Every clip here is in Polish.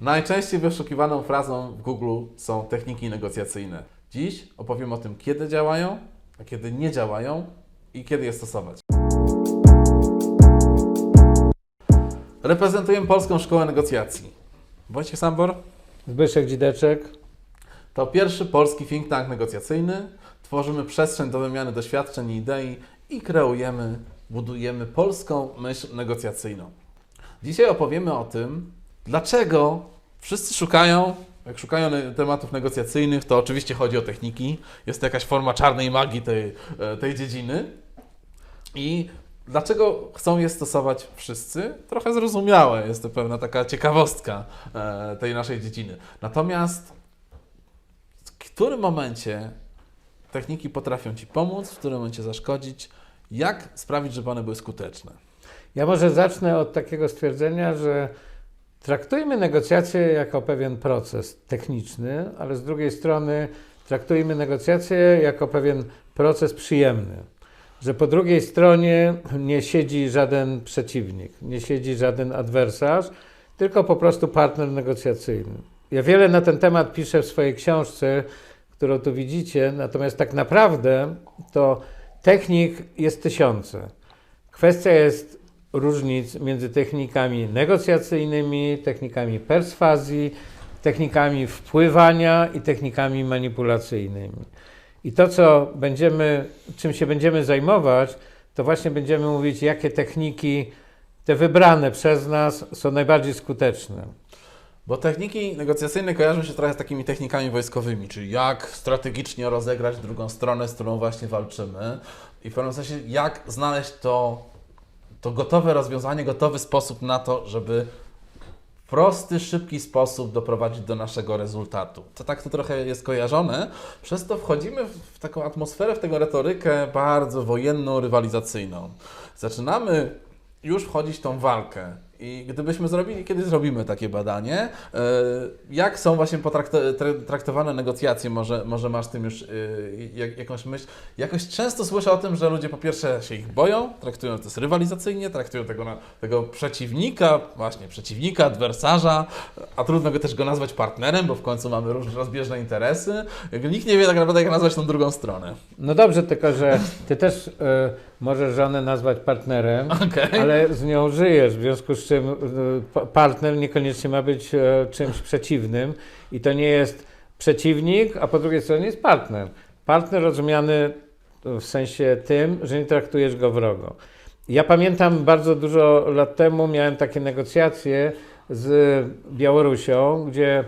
Najczęściej wyszukiwaną frazą w Google są techniki negocjacyjne. Dziś opowiem o tym, kiedy działają, a kiedy nie działają i kiedy je stosować. Reprezentujemy Polską Szkołę Negocjacji. Wojciech Sambor Zbyszek Dzideczek. to pierwszy polski think tank negocjacyjny. Tworzymy przestrzeń do wymiany doświadczeń i idei i kreujemy, budujemy polską myśl negocjacyjną. Dzisiaj opowiemy o tym, dlaczego wszyscy szukają, jak szukają tematów negocjacyjnych, to oczywiście chodzi o techniki. Jest to jakaś forma czarnej magii tej, e, tej dziedziny. I dlaczego chcą je stosować wszyscy? Trochę zrozumiałe, jest to pewna taka ciekawostka e, tej naszej dziedziny. Natomiast w którym momencie techniki potrafią Ci pomóc, w którym momencie zaszkodzić, jak sprawić, żeby one były skuteczne? Ja może zacznę od takiego stwierdzenia, że traktujmy negocjacje jako pewien proces techniczny, ale z drugiej strony traktujmy negocjacje jako pewien proces przyjemny. Że po drugiej stronie nie siedzi żaden przeciwnik, nie siedzi żaden adwersarz, tylko po prostu partner negocjacyjny. Ja wiele na ten temat piszę w swojej książce, którą tu widzicie, natomiast tak naprawdę to technik jest tysiące. Kwestia jest różnic między technikami negocjacyjnymi, technikami perswazji, technikami wpływania i technikami manipulacyjnymi. I to, co będziemy, czym się będziemy zajmować, to właśnie będziemy mówić, jakie techniki, te wybrane przez nas, są najbardziej skuteczne. Bo techniki negocjacyjne kojarzą się trochę z takimi technikami wojskowymi, czyli jak strategicznie rozegrać drugą stronę, z którą właśnie walczymy i w pewnym sensie jak znaleźć to, to gotowe rozwiązanie, gotowy sposób na to, żeby w prosty, szybki sposób doprowadzić do naszego rezultatu. To tak to trochę jest kojarzone, przez to wchodzimy w- taką atmosferę, w tę retorykę bardzo wojenną, rywalizacyjną. Zaczynamy już wchodzić w tą walkę. I gdybyśmy zrobili, kiedy zrobimy takie badanie, e, jak są właśnie potrakto- tra- traktowane negocjacje, może, może masz tym już e, jak, jakąś myśl. Jakoś często słyszę o tym, że ludzie po pierwsze się ich boją, traktują to rywalizacyjnie, traktują tego, tego przeciwnika, właśnie przeciwnika, adwersarza, a trudno go też go nazwać partnerem, bo w końcu mamy różne rozbieżne interesy. Nikt nie wie tak naprawdę, jak nazwać tą drugą stronę. No dobrze, tylko że ty też y, możesz żonę nazwać partnerem, Okej. ale z nią żyjesz, w związku z czym pa- partner niekoniecznie ma być e, czymś przeciwnym i to nie jest przeciwnik, a po drugiej stronie jest partner. Partner rozumiany w sensie tym, że nie traktujesz go wrogo. Ja pamiętam bardzo dużo lat temu miałem takie negocjacje z Białorusią, gdzie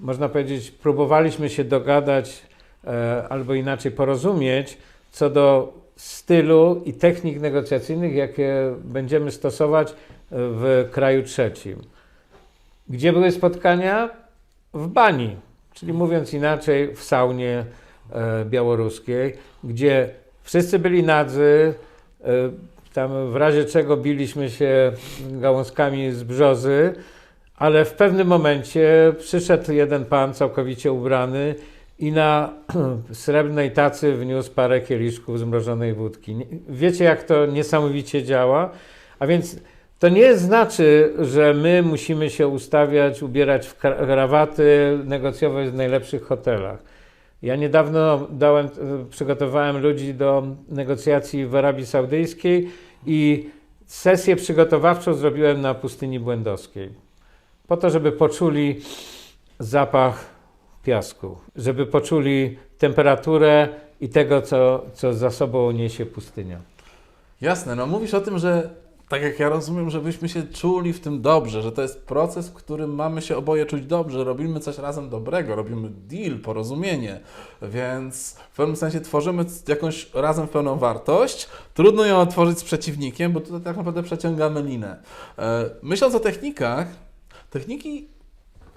można powiedzieć, próbowaliśmy się dogadać e, albo inaczej porozumieć co do stylu i technik negocjacyjnych, jakie będziemy stosować w kraju trzecim. Gdzie były spotkania? W bani, czyli mówiąc inaczej, w saunie e, białoruskiej, gdzie wszyscy byli nadzy, e, tam w razie czego biliśmy się gałązkami z brzozy, ale w pewnym momencie przyszedł jeden pan całkowicie ubrany i na srebrnej tacy wniósł parę kieliszków zmrożonej wódki. Wiecie, jak to niesamowicie działa? A więc to nie znaczy, że my musimy się ustawiać, ubierać w kra- krawaty, negocjować w najlepszych hotelach. Ja niedawno dałem, e, przygotowałem ludzi do negocjacji w Arabii Saudyjskiej i sesję przygotowawczą zrobiłem na pustyni błędowskiej. Po to, żeby poczuli zapach piasku, żeby poczuli temperaturę i tego, co, co za sobą niesie pustynia. Jasne, no mówisz o tym, że tak jak ja rozumiem, żebyśmy się czuli w tym dobrze, że to jest proces, w którym mamy się oboje czuć dobrze, robimy coś razem dobrego, robimy deal, porozumienie, więc w pewnym sensie tworzymy jakąś razem pełną wartość. Trudno ją tworzyć z przeciwnikiem, bo tutaj tak naprawdę przeciągamy linę. E, Myśląc o technikach, techniki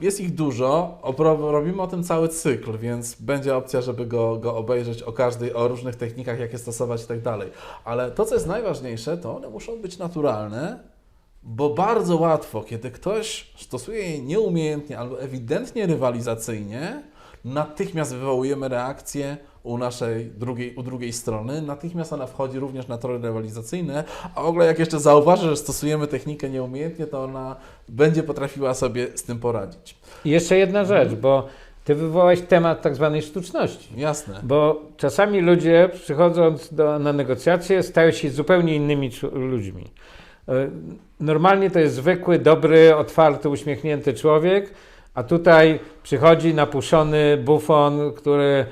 jest ich dużo, robimy o tym cały cykl, więc będzie opcja, żeby go, go obejrzeć o każdej, o różnych technikach, jakie stosować i tak dalej. Ale to, co jest najważniejsze, to one muszą być naturalne, bo bardzo łatwo, kiedy ktoś stosuje je nieumiejętnie albo ewidentnie rywalizacyjnie, natychmiast wywołujemy reakcję u naszej drugiej, u drugiej strony, natychmiast ona wchodzi również na tory rywalizacyjne, a w ogóle jak jeszcze zauważy, że stosujemy technikę nieumiejętnie, to ona będzie potrafiła sobie z tym poradzić. I jeszcze jedna rzecz, bo ty wywołałeś temat tak zwanej sztuczności. Jasne. Bo czasami ludzie przychodząc do, na negocjacje stają się zupełnie innymi ludźmi. E, Normalnie to jest zwykły, dobry, otwarty, uśmiechnięty człowiek, a tutaj przychodzi napuszony bufon, który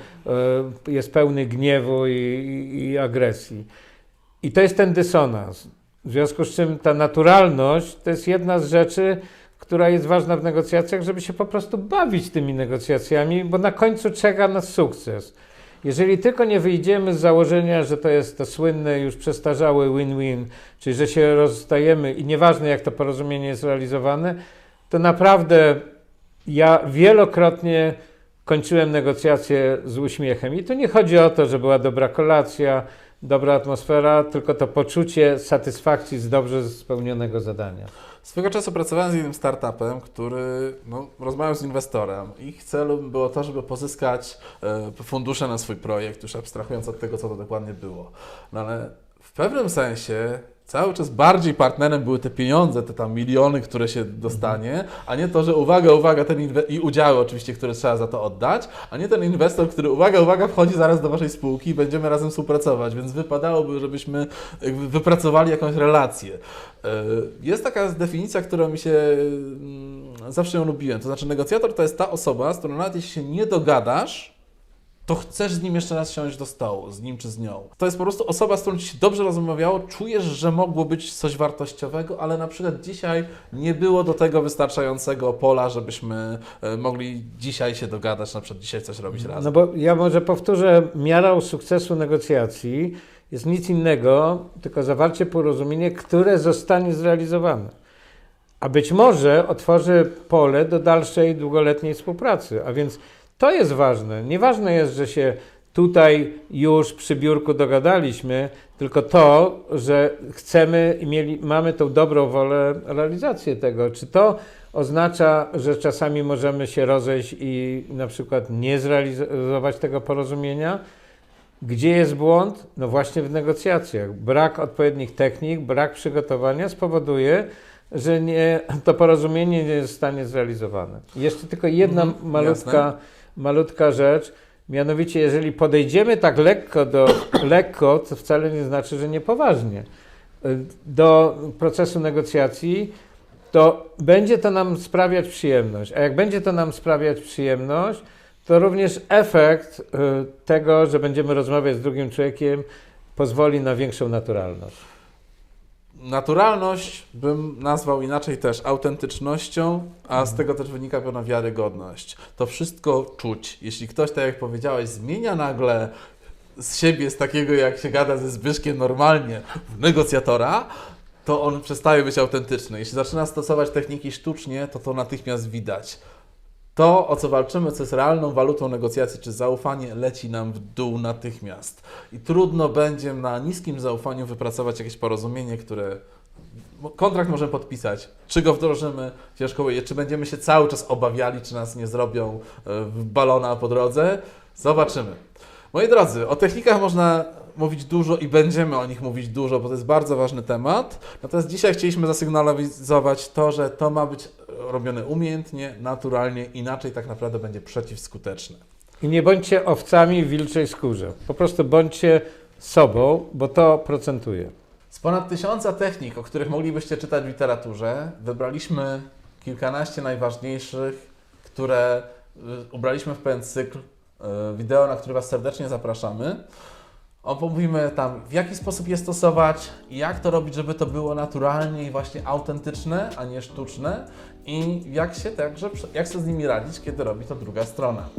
e, jest pełny gniewu i, i, i agresji. I to jest ten dysonans. W związku z czym ta naturalność to jest jedna z rzeczy, która jest ważna w negocjacjach, żeby się po prostu bawić tymi negocjacjami, bo na końcu czeka nas sukces. Jeżeli tylko nie wyjdziemy z założenia, że to jest to słynne, już przestarzałe win-win, czyli że się rozstajemy i nieważne jak to porozumienie jest realizowane, to naprawdę ja wielokrotnie kończyłem negocjacje z uśmiechem. I tu nie chodzi o to, że była dobra kolacja, dobra atmosfera, tylko to poczucie satysfakcji z dobrze spełnionego zadania. Swego czasu pracowałem z jednym startupem, który no, rozmawiał z inwestorem. Ich celem było to, żeby pozyskać e, fundusze na swój projekt, już abstrahując od tego, co to dokładnie było. No ale w pewnym sensie cały czas bardziej partnerem były te pieniądze, te tam miliony, które się dostanie, a nie to, że uwaga, uwaga, ten inwe- i udziały oczywiście, które trzeba za to oddać, a nie ten inwestor, który uwaga, uwaga, wchodzi zaraz do Waszej spółki i będziemy razem współpracować, więc wypadałoby, żebyśmy wypracowali jakąś relację. E, Jest taka definicja, która mi się mm, zawsze ją lubiłem. To znaczy, negocjator to jest ta osoba, z którą nawet jeśli się nie dogadasz, to chcesz z nim jeszcze raz siąść do stołu, z nim czy z nią. To jest po prostu osoba, z którą ci się dobrze rozmawiało, czujesz, że mogło być coś wartościowego, ale na przykład dzisiaj nie było do tego wystarczającego pola, żebyśmy e, mogli dzisiaj się dogadać, na przykład dzisiaj coś robić razem. No bo ja może powtórzę, miarą sukcesu negocjacji jest nic innego, tylko zawarcie porozumienie, które zostanie zrealizowane. A być może otworzy pole do dalszej, długoletniej współpracy. A więc to jest ważne. Nieważne jest, że się tutaj już przy biurku dogadaliśmy, tylko to, że chcemy i mieli, mamy tą dobrą wolę realizację tego. Czy to oznacza, że czasami możemy się rozejść i na przykład nie zrealizować tego porozumienia? Gdzie jest błąd? No właśnie w negocjacjach. Brak odpowiednich technik, brak przygotowania spowoduje, że nie, to porozumienie nie zostanie zrealizowane. I Jeszcze tylko jedna Mhm, malutka, jasne. Malutka rzecz. Mianowicie, jeżeli podejdziemy tak lekko do lekko, to wcale nie znaczy, że niepoważnie y, do procesu negocjacji, to będzie to nam sprawiać przyjemność. A jak będzie to nam sprawiać przyjemność, to również efekt y, tego, że będziemy rozmawiać z drugim człowiekiem, pozwoli na większą naturalność. Naturalność bym nazwał inaczej też autentycznością, a z tego też wynika pewna wiarygodność. To wszystko czuć. Jeśli ktoś, tak jak powiedziałeś, zmienia nagle z siebie, z takiego jak się gada ze Zbyszkiem normalnie, w negocjatora, to on przestaje być autentyczny. Jeśli zaczyna stosować techniki sztucznie, to to natychmiast widać. To, o co walczymy, co jest realną walutą negocjacji, czy zaufanie, leci nam w dół natychmiast. I trudno będzie na niskim zaufaniu wypracować jakieś porozumienie, które. Kontrakt możemy podpisać. Czy go wdrożymy, ciężko. Czy będziemy się cały czas obawiali, czy nas nie zrobią e, balona po drodze? Zobaczymy. Moi drodzy, o technikach można mówić dużo i będziemy o nich mówić dużo, bo to jest bardzo ważny temat. Natomiast dzisiaj chcieliśmy zasygnalizować to, że to ma być robione umiejętnie, naturalnie, inaczej tak naprawdę będzie przeciwskuteczne. I nie bądźcie owcami w wilczej skórze. Po prostu bądźcie sobą, bo to procentuje. Z ponad tysiąca technik, o których moglibyście czytać w literaturze, wybraliśmy kilkanaście najważniejszych, które y, ubraliśmy w pewien cykl y, wideo, na który Was serdecznie zapraszamy. Omówimy tam, w jaki sposób je stosować, jak to robić, żeby to było naturalnie i właśnie autentyczne, a nie sztuczne i jak się także, jak się z nimi radzić, kiedy robi to druga strona.